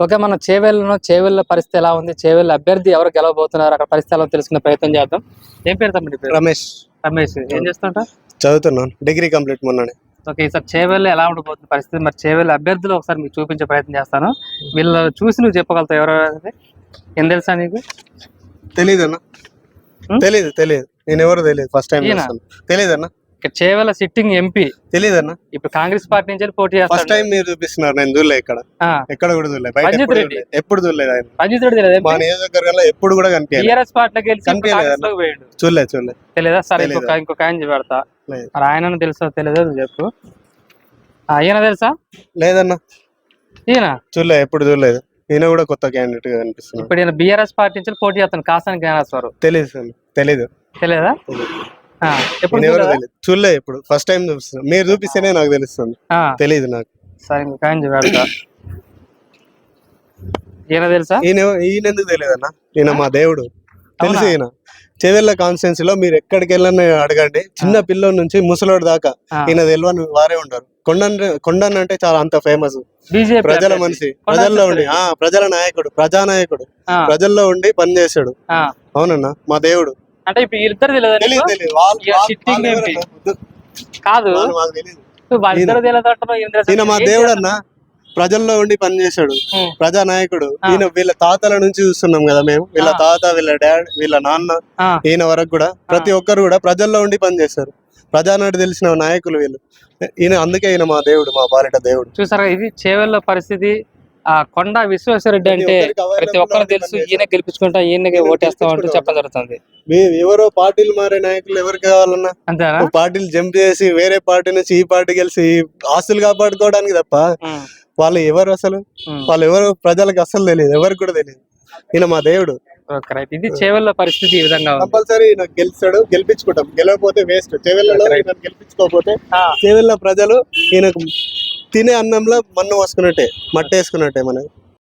Okay మన చేవెళ్ళను చేవెళ్ళ పరిస్థితి ఎలా ఉంది? చేవెళ్ళ అభ్యర్థి ఎవరు గెలవబోతున్నారు? అక్కడ పరిస్థితి ఎలా తెలుసుకునే ప్రయత్నం చేద్దాం. ఏం పేరు తమ్ముడి రమేష్. రమేష్. ఏం చేస్తుంటా? చదువుతున్నాను. డిగ్రీ కంప్లీట్ మొన్ననే. ఓకే ఈసారి చేవెళ్ళ ఎలా ఉండబోతుంది పరిస్థితి? మరి చేవెళ్ళ అభ్యర్థులు ఒకసారి మీకు చూపించే ప్రయత్నం చేస్తాను. వీళ్ళు చూసి నువ్వు చెప్పగలుగుతావు ఎవరు? ఏం తెలుసా నీకు? తెలీదు అన్న హ్మ్? తెలీదు తెలీదు. నేను ఎవరు తెలియదు ఫస్ట్ టైం ఈయన? చేవెళ్ళ సిట్టింగ్ ఎంపీ తెలీదు అన్న ఇప్పుడు కాంగ్రెస్ పార్టీ నుంచి వెళ్ళి పోటీ ఫస్ట్ టైం మీరు చూపిస్తున్నారు నేను చూడలే ఇక్కడ. ఎక్కడ కూడా చూడలే. బయట రంజిత్ ఎప్పుడు రెడ్డి. ఎప్పుడు చూడలేదు ఆయన. రంజిత్ రెడ్డి తెలియదు మా నియోజకవర్గంలో ఎప్పుడు కూడా కనిపించలేదు. టీఆర్ఎస్ పార్టీలో గెలిచి ఇప్పుడు కనిపించలేదు చూడలేదు చూడలేదు తెలియదా సరే. ఇంకొక ఇంకొక ఆయన పెడతా లేదు. మరి ఆయనను తెలుసా తెలియదు చెప్పు. ఈయన తెలుసా? లేదన్న. ఈయన? చూడలేదు ఎప్పుడు చూడలేదు. ఈయన కూడా కొత్త క్యాండిడేట్గా కనిపిస్తున్నాడు. ఇప్పుడు ఈయన బీఆర్ఎస్ పార్టీ నుంచి పోటీ చేస్తాను కాసాని జ్ఞానేశ్వరు తెలియదా తెలీదు. ఆ, ఎప్పుడు? తెలియదు చూడలేదు ఎప్పుడు. ఫస్ట్ టైం చూపిస్తున్నాను మీరు చూపిస్తేనే నాకు తెలుస్తుంది. ఆ, తెలీదు నాకు. సరే ఆయన ఈయన తెలుసా? ఈయన ఈయన ఎందుకు తెలియదు అన్న ఈయన మా దేవుడు. తెలుసు? ఈయన. చెవెళ్ళ కాన్స్టిట్యున్సీ లో మీరు ఎక్కడికి వెళ్ళని అడగండి. చిన్న పిల్లోడి నుంచి ముసలోడి దాకా ఈయన తెలియని వారే ఉంటారు. కొండన్ కొండన్ అంటే చాలా అంత ఫేమస్ ప్రజల. మనిషి. ప్రజల్లో ఉండి. ఆ ప్రజల నాయకుడు ప్రజానాయకుడు. ప్రజల్లో ఉండి పనిచేశాడు. అవునన్నా? మా దేవుడు. అంటే ఇప్పుడు వీళ్ళిద్దరు తెలియదా. కాదు. వాళ్ళిద్దరు తెలియదు. మా దేవుడు? అన్న ప్రజల్లో ఉండి పనిచేశాడు. ప్రజానాయకుడు. ఈయన వీళ్ళ తాతల నుంచి చూస్తున్నాం కదా మేము. వీళ్ళ. తాత వీళ్ళ డాడ్ వీళ్ళ నాన్న ఈయన వరకు కూడా ప్రతి ఒక్కరు కూడా ప్రజల్లో ఉండి పనిచేస్తారు ప్రజానాటి తెలిసిన నాయకులు వీళ్ళు. ఈయన అందుకే ఈయన మా దేవుడు మా బాలిట దేవుడు. చూసారా ఇది? చేవెళ్ళ పరిస్థితి ఆ కొండ విశ్వేశ్వరరెడ్డి అంటే ప్రతి ఒక్కరు తెలుసు. ఈయన గెలిపించుకుంటా ఈయనకి ఈయన ఓటేస్తాం అంటూ. చెప్పడం జరుగుతుంది. ఎవరో పార్టీలు మారే నాయకులు ఎవరికి కావాలన్నా అంతేనా? పార్టీలు జంప్ చేసి వేరే పార్టీ నుంచి ఈ పార్టీ ఈ ఆస్తులు కాపాడుకోవడానికి తప్ప వాళ్ళు ఎవరు అసలు. వాళ్ళు ఎవరు? ప్రజలకు అసలు తెలియదు ఎవరికి కూడా తెలియదు. ఈయన మా దేవుడు. ఇది చేవెళ్ళ పరిస్థితి ఈ విధంగా కంపల్సరీ గెలిచాడు గెలిపించుకుంటాం. గెలవకపోతే వేస్ట్. చెవెళ్ళలో గెలిపించుకోకపోతే చెవెళ్ళ ప్రజలు ఈయనకు తినే అన్నంలో మన్ను వేసుకున్నట్టే మట్టి వేసుకున్నట్టే మనకి.